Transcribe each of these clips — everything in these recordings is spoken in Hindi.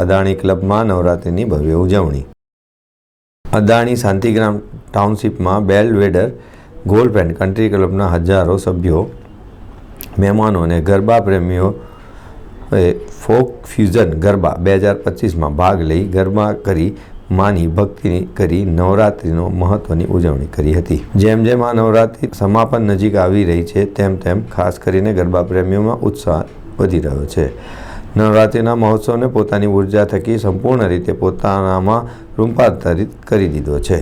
અદાણી ક્લબમાં નવરાત્રિની ભવ્ય ઉજવણી. અદાણી શાંતિગ્રામ ટાઉનશીપમાં બેલવેડર ગોલ્ફ એન્ડ કન્ટ્રી ક્લબના હજારો સભ્યો, મહેમાનો અને ગરબા પ્રેમીઓ ફોક ફ્યુઝન ગરબા બે હજાર પચીસમાં ભાગ લઈ ગરબા કરી માની ભક્તિ કરી નવરાત્રિનો મહત્ત્વની ઉજવણી કરી હતી. જેમ જેમ આ નવરાત્રિ સમાપન નજીક આવી રહી છે, તેમ તેમ ખાસ કરીને ગરબા પ્રેમીઓમાં ઉત્સાહ વધી રહ્યો છે. નવરાત્રિના મહોત્સવને પોતાની ઊર્જા થકી સંપૂર્ણ રીતે પોતાનામાં રૂપાંતરિત કરી દીધો છે.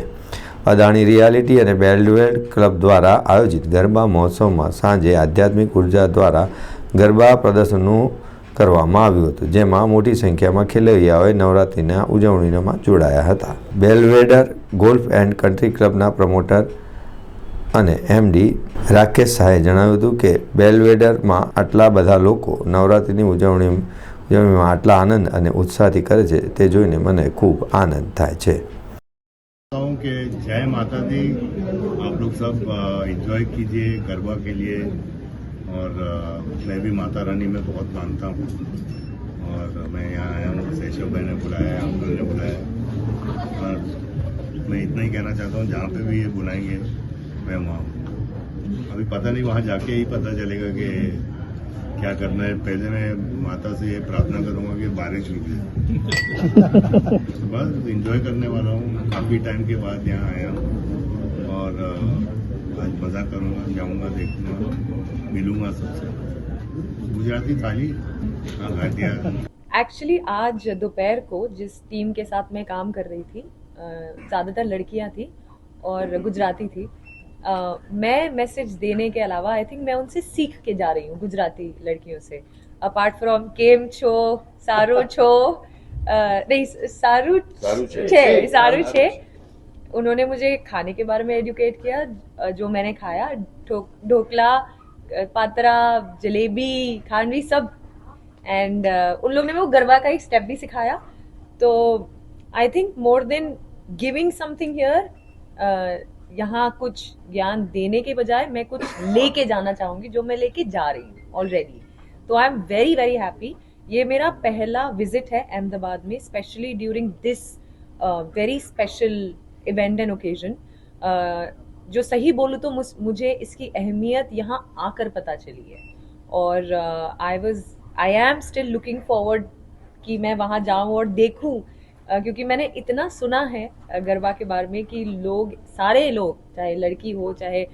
અદાણી રિયાલિટી અને બેલ્ડવેડ ક્લબ દ્વારા આયોજિત ગરબા મહોત્સવમાં સાંજે આધ્યાત્મિક ઊર્જા દ્વારા ગરબા પ્રદર્શનનું કરવામાં આવ્યું હતું, જેમાં મોટી સંખ્યામાં ખેલૈયાઓએ નવરાત્રિના ઉજવણીમાં જોડાયા હતા. બેલવેડર ગોલ્ફ એન્ડ કન્ટ્રી ક્લબના પ્રમોટર અને એમડી રાકેશ શાહે જણાવ્યું હતું કે બેલવેડરમાં આટલા બધા લોકો નવરાત્રિની ઉજવણી ઉજવણીમાં આટલા આનંદ અને ઉત્સાહથી કરે છે તે જોઈને મને ખૂબ આનંદ થાય છે कहता हूँ कि जय माता दी आप लोग सब एंजॉय कीजिए गरबा के लिए और अ, मैं भी माता रानी में बहुत मानता हूँ और मैं यहाँ आया हूँ सेशव भाई ने बुलाया है अंकल ने बुलाया है और मैं इतना ही कहना चाहता हूँ जहाँ पे भी ये बुलाएंगे मैं वहाँ हूँ अभी पता नहीं वहाँ जाके ही पता चलेगा कि क्या करना है? पहले मैं माता से ये प्रार्थना करूँगा कि बारिश रुक जाए। बस एंजॉय करने वाला हूँ। काफ़ी टाइम के बाद यहाँ आया हूँ। और आज मज़ा करूँगा जाऊँगा देखूँगा मिलूँगा सबसे। गुजराती थाली? हाँ एक्चुअली आज दोपहर को जिस टीम के साथ मैं काम कर रही थी ज़्यादातर लड़कियाँ थी और गुजराती थी मैं मैसेज देने के अलावा आई थिंक मैं उनसे सीख के जा रही हूँ गुजराती लड़कियों से। अपार्ट फ्रॉम केम छो सारो छो नहीं सारू छे सारू छे उन्होंने मुझे खाने के बारे में एजुकेट किया जो मैंने खाया ढोकला पात्रा जलेबी खांडवी सब। एंड उन लोगों ने मेरे को गरबा का एक स्टेप भी सिखाया। तो I think more than giving something here यहाँ कुछ ज्ञान देने के बजाय मैं कुछ लेके जाना चाहूँगी जो मैं लेके जा रही हूँ ऑलरेडी तो I am very very happy ये मेरा पहला विज़िट है अहमदाबाद में specially during this very special event and occasion जो सही बोलूँ तो मुझे इसकी अहमियत यहाँ आकर पता चली है। और I was I am still looking forward कि मैं वहाँ जाऊँ और देखूँ क्योंकि मैंने इतना सुना है गरबा के बारे में कि लोग सारे लोग चाहे लड़की हो चाहे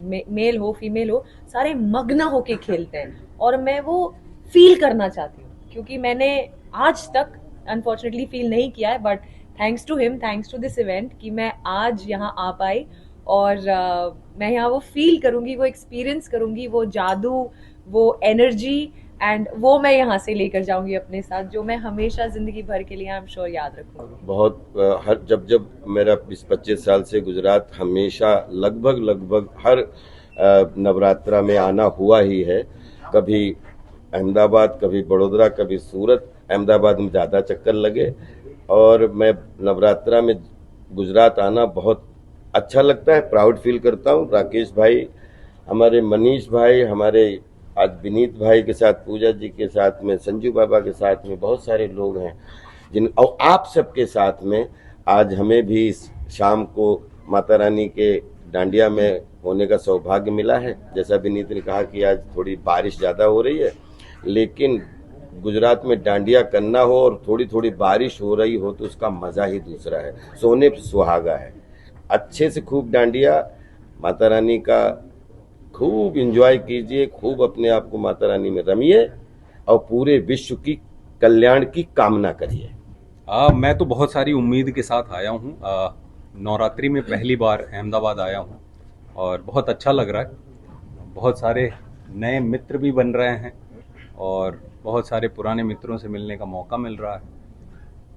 मे, मेल हो फीमेल हो सारे मग्न होके खेलते हैं। और मैं वो फील करना चाहती हूँ क्योंकि मैंने आज तक अनफॉर्चुनेटली फील नहीं किया है but thanks to him thanks to this event कि मैं आज यहाँ आ पाई और मैं यहाँ वो फील करूँगी वो एक्सपीरियंस करूँगी वो जादू वो एनर्जी एंड वो मैं यहाँ से लेकर जाऊँगी अपने साथ, जो मैं हमेशा ज़िंदगी भर के लिए आई एम श्योर याद रखूँगी। बहुत हर, जब जब मेरा बीस पच्चीस साल से गुजरात हमेशा लगभग लगभग हर नवरात्रा में आना हुआ ही है। कभी अहमदाबाद, कभी बड़ोदरा, कभी सूरत, अहमदाबाद में ज़्यादा चक्कर लगे। और मैं नवरात्रा में गुजरात आना बहुत अच्छा लगता है, प्राउड फील करता हूँ। राकेश भाई, हमारे मनीष भाई, हमारे आज विनीत भाई के साथ, पूजा जी के साथ में, संजू बाबा के साथ में बहुत सारे लोग हैं, जिन, और आप सबके साथ में आज हमें भी शाम को माता रानी के डांडिया में होने का सौभाग्य मिला है। जैसा विनीत ने कहा कि आज थोड़ी बारिश ज़्यादा हो रही है, लेकिन गुजरात में डांडिया करना हो और थोड़ी थोड़ी बारिश हो रही हो तो उसका मज़ा ही दूसरा है। सोने सुहागा है। अच्छे से खूब डांडिया, माता रानी का खूब इंजॉय कीजिए, खूब अपने आप को माता रानी में रमिए और पूरे विश्व की कल्याण की कामना करिए। मैं तो बहुत सारी उम्मीद के साथ आया हूँ। नवरात्रि में पहली बार अहमदाबाद आया हूँ और बहुत अच्छा लग रहा है। बहुत सारे नए मित्र भी बन रहे हैं और बहुत सारे पुराने मित्रों से मिलने का मौका मिल रहा है।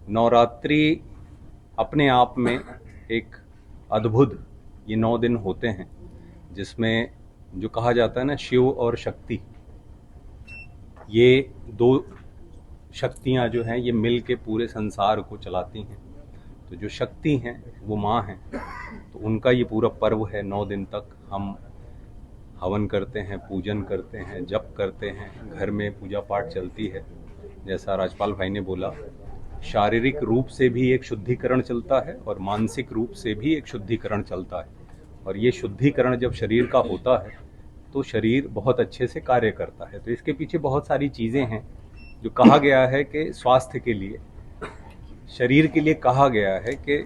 नवरात्रि अपने आप में एक अद्भुत ये नौ दिन होते हैं, जिसमें जो कहा जाता है ना, शिव और शक्ति। ये दो शक्तियाँ जो हैं, ये मिल के पूरे संसार को चलाती हैं। तो जो शक्ति हैं, वो माँ हैं। तो उनका ये पूरा पर्व है, नौ दिन तक हम हवन करते हैं, पूजन करते हैं, जप करते हैं, घर में पूजा पाठ चलती है। जैसा राजपाल भाई ने बोला, शारीरिक रूप से भी एक शुद्धिकरण चलता है और मानसिक रूप से भी एक शुद्धिकरण चलता है। और ये शुद्धिकरण जब शरीर का होता है तो शरीर बहुत अच्छे से कार्य करता है। तो इसके पीछे बहुत सारी चीज़ें हैं जो कहा गया है कि स्वास्थ्य के लिए, शरीर के लिए कहा गया है कि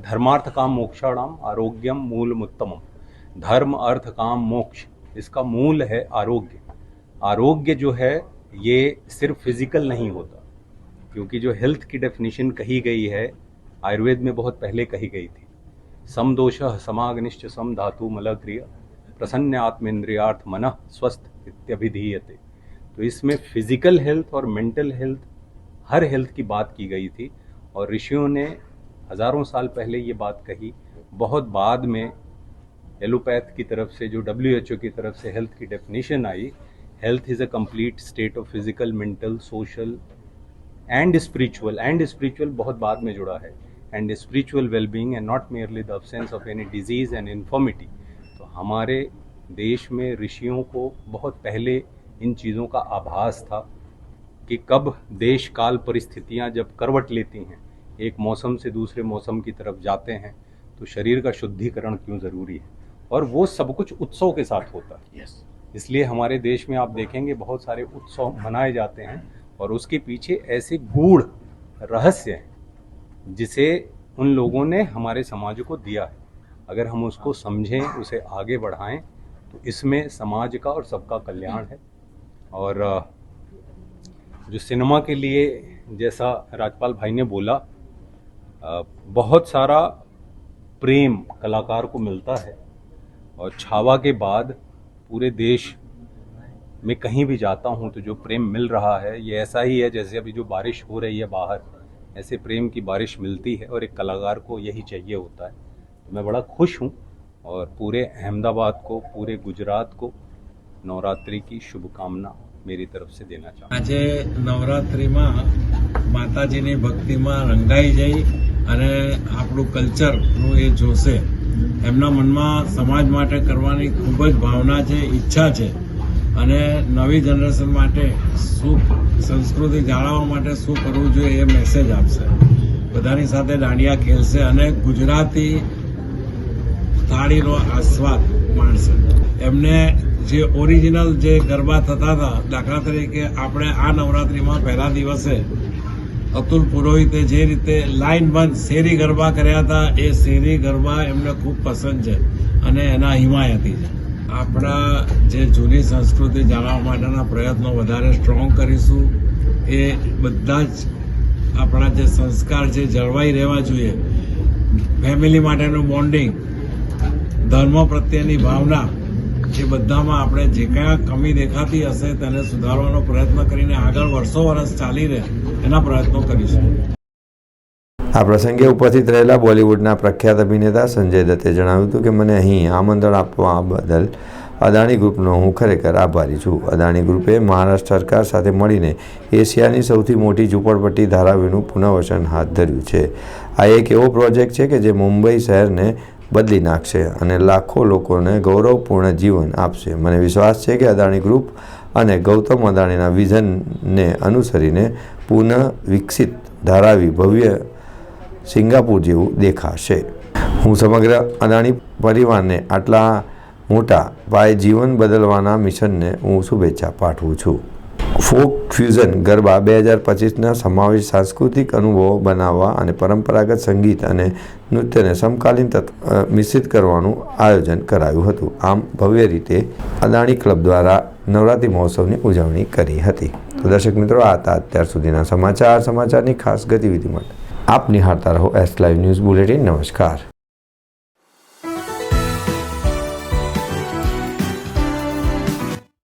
धर्मार्थ काम मोक्षाणाम, आरोग्यम मूल उत्तमम धर्म, अर्थ, काम, मोक्ष, इसका मूल है आरोग्य। आरोग्य जो है, ये सिर्फ़ फ़िज़िकल नहीं होता, क्योंकि जो हेल्थ की डेफिनेशन कही गई है, आयुर्वेद में बहुत पहले कही गई थी। सम दोष समाग्निश्च सम धातु मलक्रिय प्रसन्न आत्मेंद्रियार्थ मन स्वस्थ इत्यभिधीयते। तो इसमें फ़िज़िकल हेल्थ और मेंटल हेल्थ हर हेल्थ की बात की गई थी और ऋषियों ने हज़ारों साल पहले ये बात कही। बहुत बाद में एलोपैथ की तरफ़ से, जो डब्ल्यू एच ओ की तरफ़ से हेल्थ की definition I health is a complete state of physical mental social and spiritual and spiritual बहुत बाद में जुड़ा है। And spiritual wellbeing and not merely the absence of any disease and infirmity तो हमारे देश में ऋषियों को बहुत पहले इन चीज़ों का आभास था कि कब देश काल परिस्थितियाँ जब करवट लेती हैं एक मौसम से दूसरे मौसम की तरफ़ जाते हैं तो शरीर का शुद्धिकरण क्यों ज़रूरी है? और वो सब कुछ उत्सव के साथ होता है। Yes. इसलिए हमारे देश में आप देखेंगे बहुत सारे उत्सव मनाए जाते हैं और उसके पीछे ऐसे गूढ़ रहस्य हैं जिसे उन लोगों ने हमारे समाज को दिया है। अगर हम उसको समझें, उसे आगे बढ़ाएँ तो इसमें समाज का और सबका कल्याण है। और जो सिनेमा के लिए जैसा राजपाल भाई ने बोला बहुत सारा प्रेम कलाकार को मिलता है और छावा के बाद पूरे देश में कहीं भी जाता हूँ तो जो प्रेम मिल रहा है, ये ऐसा ही है जैसे अभी जो बारिश हो रही है बाहर। ऐसे प्रेम की बारिश मिलती है और एक कलाकार को यही चाहिए होता है तो मैं बड़ा खुश हूँ और पूरे अहमदाबाद को पूरे गुजरात को नवरात्रि की शुभकामना मेरी तरफ से देना चाहूँ આજે નવરાત્રિમાં માતાજીની ભક્તિમાં રંગાઈ જઈ અને આપણું કલ્ચરનું એ જોશે એમના મનમાં સમાજ માટે કરવાની ખૂબ જ ભાવના છે ઈચ્છા છે અને નવી જનરેશન માટે શું સંસ્કૃતિ જાળવવા માટે શું કરવું જોઈએ એ મેસેજ આપશે. બધાની સાથે દાંડિયા ખેલશે અને ગુજરાતી થાળીનો આસ્વાદ માણશે. એમને જે ઓરિજિનલ જે ગરબા થતા હતા, દાખલા તરીકે આપણે આ નવરાત્રિમાં પહેલા દિવસે અતુલ પુરોહિતે જે રીતે લાઈન બંધ શેરી ગરબા કર્યા હતા, એ શેરી ગરબા એમને ખૂબ પસંદ છે અને એના હિમાયતી છે. આપણા જે જૂની સંસ્કૃતિ જાળવવા માટેના પ્રયત્નો વધારે સ્ટ્રોંગ કરીશું, એ બધા જ આપણા જે સંસ્કાર છે જળવાઈ રહેવા જોઈએ ફેમિલી માટેનું બોન્ડિંગ ધર્મ પ્રત્યેની ભાવના, એ બધામાં આપણે જે કાંઈ કમી દેખાતી હશે તેને સુધારવાનો પ્રયત્ન કરીને આગળ વર્ષો વર્ષ ચાલી રહે એના પ્રયત્નો કરીશું. આ પ્રસંગે ઉપસ્થિત રહેલા બોલિવૂડના પ્રખ્યાત અભિનેતા સંજય દત્તે જણાવ્યું હતું કે, મને અહીં આમંત્રણ આપવા બદલ અદાણી ગ્રુપનો હું ખરેખર આભારી છું. અદાણી ગ્રુપે મહારાષ્ટ્ર સરકાર સાથે મળીને એશિયાની સૌથી મોટી ઝૂંપડપટ્ટી ધારાવીનું પુનઃવસન હાથ ધર્યું છે. આ એક એવો પ્રોજેક્ટ છે કે જે મુંબઈ શહેરને બદલી નાખશે અને લાખો લોકોને ગૌરવપૂર્ણ જીવન આપશે. મને વિશ્વાસ છે કે અદાણી ગ્રુપ અને ગૌતમ અદાણીના વિઝનને અનુસરીને પુનઃ વિકસિત ધારાવી ભવ્ય સિંગાપુર જેવું દેખાશે. હું સમગ્ર અદાણી પરિવારને આટલા મોટા પાયે જીવન બદલવાના મિશનને હું શુભેચ્છા પાઠવું છું. ફોક ફ્યુઝન ગરબા બે હજાર પચીસના સમાવેશ સાંસ્કૃતિક અનુભવો બનાવવા અને પરંપરાગત સંગીત અને નૃત્યને સમકાલીન તત્વ મિશ્રિત કરવાનું આયોજન કરાયું હતું. આમ ભવ્ય રીતે અદાણી ક્લબ દ્વારા નવરાત્રિ મહોત્સવની ઉજવણી કરી હતી. તો દર્શક મિત્રો, આ હતા અત્યાર સુધીના સમાચાર. સમાચારની ખાસ ગતિવિધિ માટે આપ નિહાળતા રહો એસ લાઈવ ન્યૂઝ બુલેટિન નમસ્કાર